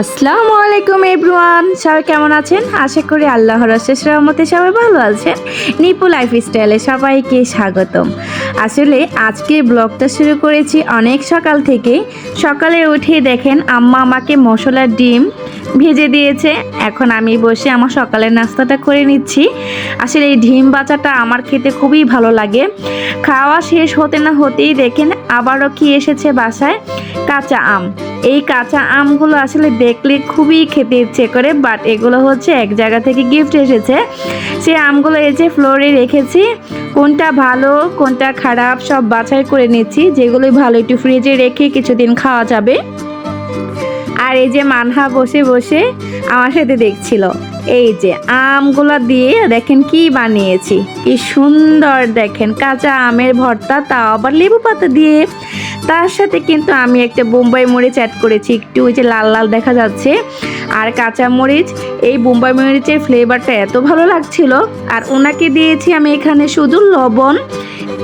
আসসালামু আলাইকুম এভরিওয়ান, সবাই কেমন আছেন? আশা করি আল্লাহর শেষ রহমতে সবাই ভালো আছেন। নিপু লাইফ স্টাইলে সবাইকে স্বাগতম। আসলে আজকে ব্লগটা শুরু করেছি অনেক সকাল থেকে। সকালে উঠে দেখেন আম্মা আমাকে মশলার ডিম ভেজে দিয়েছে। এখন আমি বসে আমার সকালের নাস্তাটা করে নিচ্ছি। আসলে এই ডিম বাচাটা আমার খেতে খুবই ভালো লাগে। খাওয়া শেষ হতে না হতেই দেখেন আবারও কি এসেছে বাসায়? কাঁচা আম। এই কাঁচা আমগুলো আসলে দেখলে খুবই খেতে ইচ্ছে করে বাট এগুলো হচ্ছে এক জায়গা থেকে গিফট এসেছে। সেই আমগুলো এই যে ফ্লোরে রেখেছি, কোনটা ভালো, কোনটা খারাপ, সব বাছাই করে নিচ্ছি। যেগুলোই ভালো একটু ফ্রিজে রেখে কিছুদিন খাওয়া যাবে। আর এই যে মানহা বসে বসে আমার সাথে দেখছিল। এই যে আমগুলো দিয়ে দেখেন কি বানিয়েছি, কি সুন্দর দেখেন। কাঁচা আমের ভর্তা, তাও আবার লেবু পাতা দিয়ে। তার সাথে কিন্তু আমি একটা বোম্বাই মরিচ অ্যাড করেছি। একটু ওই যে লাল লাল দেখা যাচ্ছে। আর কাঁচা মরিচ, এই বোম্বাই মরিচের ফ্লেভারটা এত ভালো লাগছিল। আর ওনাকে দিয়েছি আমি এখানে শুধু লবণ,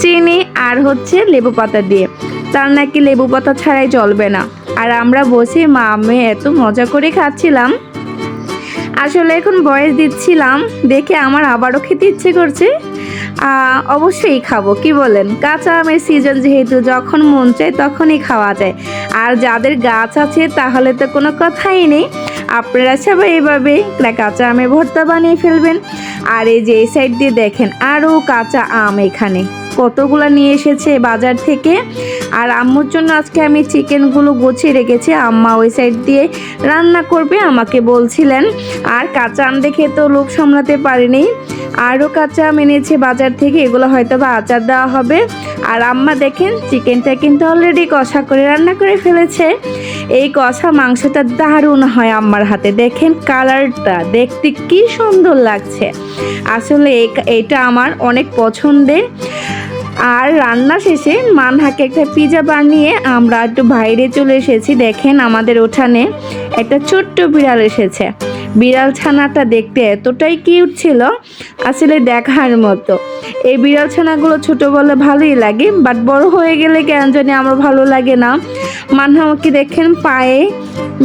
চিনি আর হচ্ছে লেবু পাতা দিয়ে। তার নাকি লেবু পাতা ছাড়াই চলবে না। আর আমরা বসে মা, আমি এত মজা করে খাচ্ছিলাম। আসলে এখন বয়স দিচ্ছিলাম, দেখে আমার আবারও খেতে ইচ্ছে করছে। অবশ্যই খাব, কি বলেন? কাঁচা আমের সিজন যেহেতু, যখন মন চায় তখনই খাওয়া যায়। আর যাদের গাছ আছে, তাহলে তো কোনো কথাই নেই। আপনারা সবাই এভাবে কাঁচা আমের ভর্তা বানিয়ে ফেলবেন। আর এই যে এই সাইড দিয়ে দেখেন আরও কাঁচা আম এখানে। কতগুলো নিয়ে এসেছে বাজার থেকে। আর আম্মুর জন্য আজকে আমি চিকেনগুলো গুছিয়ে রেখেছি। আম্মা ওই সাইড দিয়ে রান্না করবে, আমাকে বলছিলেন। আর কাঁচা আম দেখে তো লোক সামলাতে পারিনি। আরও কাঁচা আম এনেছে বাজার থেকে, এগুলো হয়তো বা আচার দেওয়া হবে। আর আম্মা দেখেন, চিকেনটা কিন্তু অলরেডি কষা করে রান্না করে ফেলেছে। এই কষা মাংসটা দারুণ হয় আম্মার হাতে। দেখেন কালারটা, দেখতে কি সুন্দর লাগছে। আসলে এইটা আমার অনেক পছন্দের। আর রান্না শেষে মানহাকে একটা পিজা বানিয়ে আমরা একটু বাইরে চলে এসেছি। দেখেন আমাদের উঠানে একটা ছোট্ট বিড়াল এসেছে। বিড়াল ছানাটা দেখতে এতটাই কিউট ছিল, আসলে দেখার মতো। এই বিড়াল ছানাগুলো ছোটো বলে ভালোই লাগে বাট বড় হয়ে গেলে কেন জানি আমার ভালো লাগে না। মানহাকে দেখেন পায়ে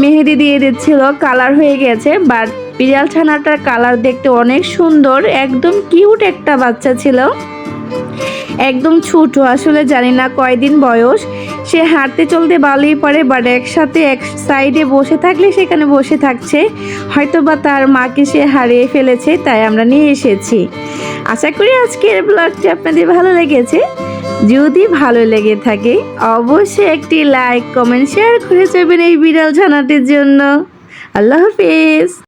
মেহেদি দিয়ে দিচ্ছিল কালার হয়ে গেছে বাট বিড়াল ছানাটার কালার দেখতে অনেক সুন্দর, একদম কিউট একটা বাচ্চা ছিল। একদম ছোট, আসলে জানি না কয়দিন বয়স। সে হাঁটতে চলতে ভালোই পারে বাট একসাথে এক সাইডে বসে থাকলে সেখানে বসে থাকছে। হয়তো বা তার মাকে সে হারিয়ে ফেলেছে, তাই আমরা নিয়ে এসেছি। আশা করি আজকের ব্লগটি আপনাদের ভালো লেগেছে। যদি ভালো লেগে থাকে, অবশ্যই একটি লাইক, কমেন্ট, শেয়ার করে যাবেন এই বিড়াল ছানাটির জন্য। আল্লাহ হাফিজ।